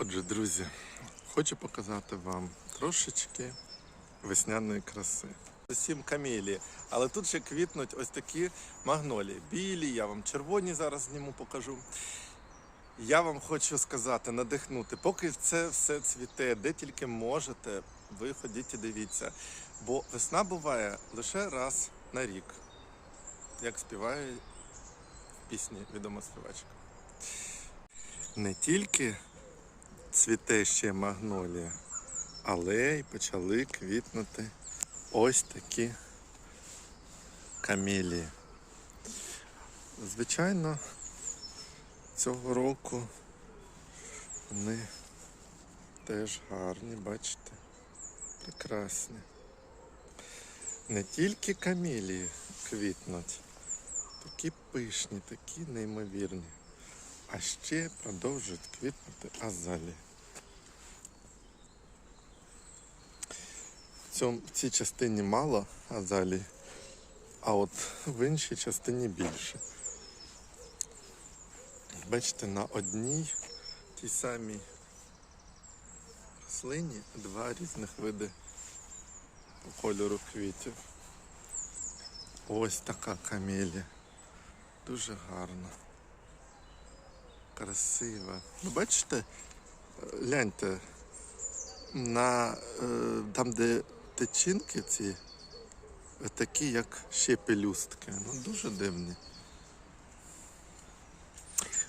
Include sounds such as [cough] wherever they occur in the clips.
Отже, друзі, хочу показати вам трошечки весняної краси. Сім камелії, але тут ще квітнуть ось такі магнолії. Білі, я вам червоні зараз зніму, покажу. Я вам хочу сказати, надихнути, поки це все цвіте, де тільки можете, ви ходіть і дивіться. Бо весна буває лише раз на рік, як співає пісні відома співачка. Не тільки цвіте ще магнолія, але й почали квітнути ось такі камелії. Звичайно, цього року вони теж гарні, бачите, прекрасні. Не тільки камелії квітнуть, такі пишні, такі неймовірні. А ще продовжують квітнути азалії. Цьому, в цій частині мало азалій, а от в іншій частині більше. Бачите, на одній тій самій рослині два різних види кольору квітів. Ось така камелія. Дуже гарна. Красива. Ну, бачите, е, гляньте, на, е, там, де тичинки ці, такі, як ще пелюстки. Ну, дуже дивні.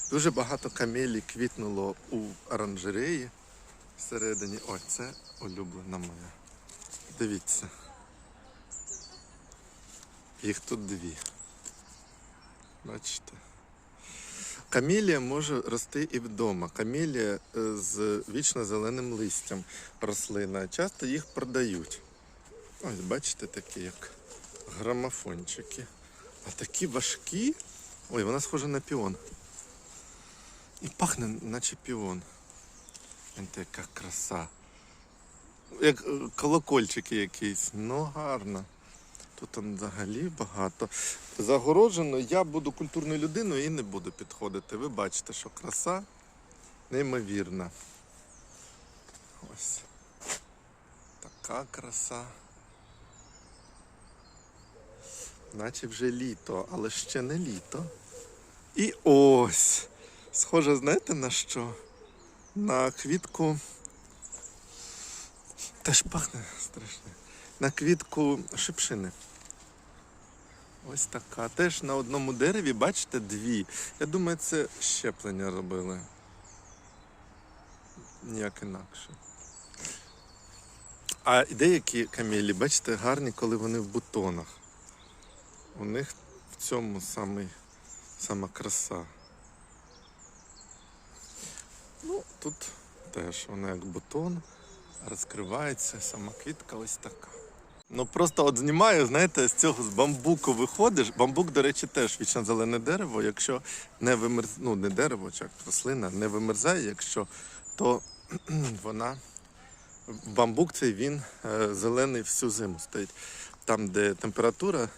Дуже багато камелій квітнуло у оранжереї всередині. Ось це улюблена моя. Дивіться. Їх тут дві. Бачите? Камелія може рости і вдома. Камелія е, з вічно зеленим листям рослина. Часто їх продають. Ось, бачите, такі як грамофончики. А такі важкі. Ой, вона схожа на піон. І пахне, наче піон. Гляньте, яка краса. Як е, колокольчики якісь. Ну, гарно. Тут там взагалі багато. Загороджено, я буду культурною людиною і не буду підходити. Ви бачите, що краса неймовірна. Ось. Така краса. Наче вже літо, але ще не літо. І ось. Схоже, знаєте на що? На квітку. Теж пахне страшно. На квітку шипшини. Ось така. Теж на одному дереві, бачите, дві. Я думаю, це щеплення робили. Ніяк інакше. А деякі камелі, бачите, гарні, коли вони в бутонах. У них в цьому самий, сама краса. Ну, тут теж вона як бутон, розкривається, сама квітка ось така. Ну просто от знімаю, знаєте, з цього з бамбуку виходиш. Бамбук, до речі, теж вічно зелене дерево. Якщо не вимерз... ну не дерево, чи як рослина не вимерзає, якщо то [clears throat] вона бамбук цей він е, зелений всю зиму стоїть. Там, де температура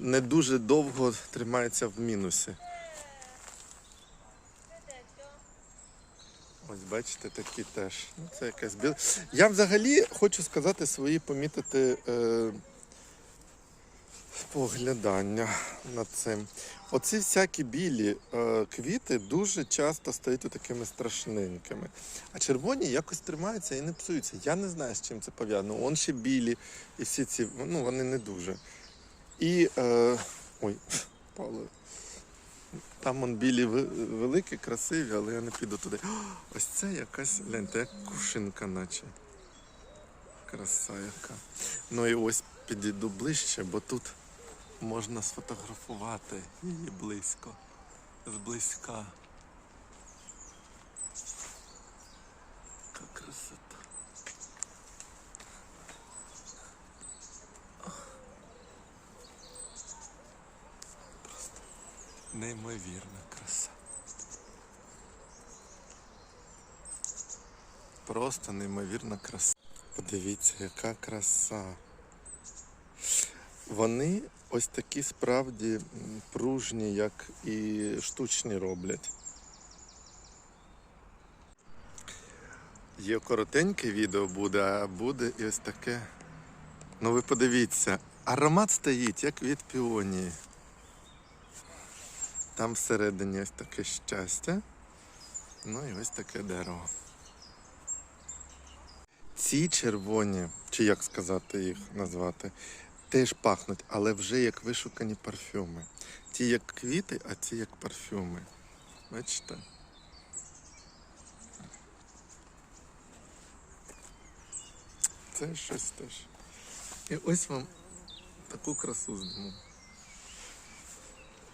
не дуже довго тримається в мінусі. Ось бачите, такі теж. Ну, це якась біла. Я взагалі хочу сказати свої помітити е, поглядання над цим. Оці всякі білі е, квіти дуже часто стають такими страшненькими. А червоні якось тримаються і не псуються. Я не знаю, з чим це пов'язано. Он ще білі, і всі ці, ну вони не дуже. І. Е, ой, Павло. Там он білі великі, красиві, але я не піду туди. О, ось це якась, гляньте, як кушинка наче. Краса яка. Ну і ось підійду ближче, бо тут можна сфотографувати її близько. Зблизька. Яка красота. Неймовірна краса. Просто неймовірна краса. Подивіться, яка краса. Вони ось такі справді пружні, як і штучні роблять. Є коротеньке відео буде, а буде і ось таке. Ну ви подивіться, аромат стоїть, як від піонії. Там всередині ось таке щастя. Ну і ось таке дерево. Ці червоні, чи як сказати їх назвати, теж пахнуть, але вже як вишукані парфюми. Ті як квіти, а ці як парфюми. Бачите? Це щось теж. І ось вам таку красу зніму.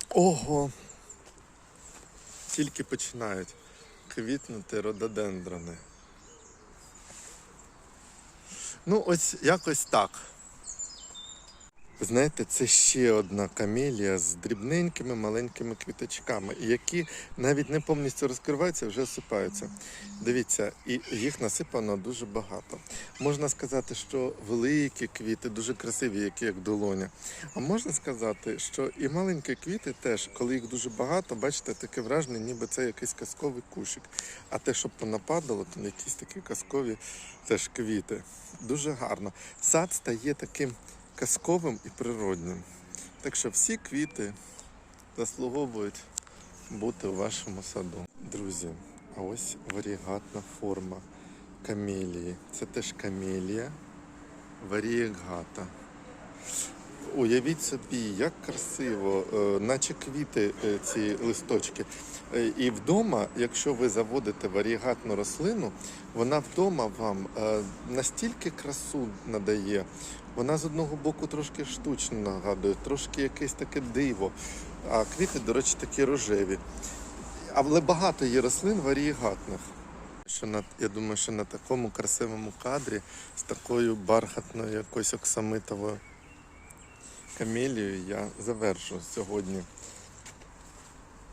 Ого! Тільки починають квітнути рододендрони. Ну, ось якось так. Знаєте, це ще одна камелія з дрібненькими маленькими квіточками, які навіть не повністю розкриваються, вже осипаються. Дивіться, і їх насипано дуже багато. Можна сказати, що великі квіти дуже красиві, які як долоня. А можна сказати, що і маленькі квіти теж, коли їх дуже багато, бачите, таке враження, ніби це якийсь казковий кущик. А те, що понападало, то якісь такі казкові теж квіти. Дуже гарно. Сад стає таким казковим і природним. Так що всі квіти заслуговують бути у вашому саду. Друзі, а ось варігатна форма камелії. Це теж камелія варієгата. Уявіть собі, як красиво, е, наче квіти е, ці листочки. Е, І вдома, якщо ви заводите варігатну рослину, вона вдома вам настільки красу надає. Вона з одного боку трошки штучно нагадує, трошки якесь таке диво. А квіти, до речі, такі рожеві. Але багато є рослин варієгатних. Що на, я думаю, що на такому красивому кадрі з такою бархатною якоюсь оксамитовою камелією я завершу сьогодні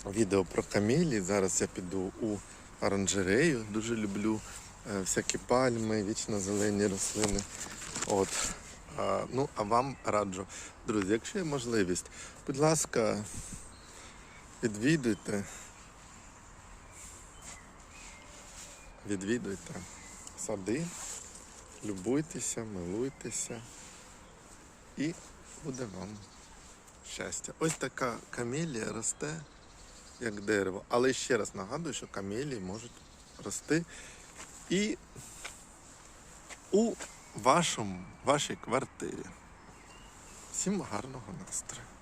відео про камелії. Зараз я піду у оранжерею. Дуже люблю е, всякі пальми, вічно зелені рослини. От. Ну, а вам раджу, друзі, якщо є можливість, будь ласка, відвідуйте. Відвідуйте сади, любуйтеся, милуйтеся і буде вам щастя. Ось така камелія росте як дерево. Але ще раз нагадую, що камелії можуть рости і у вашому, вашій квартирі. Всім гарного настрою.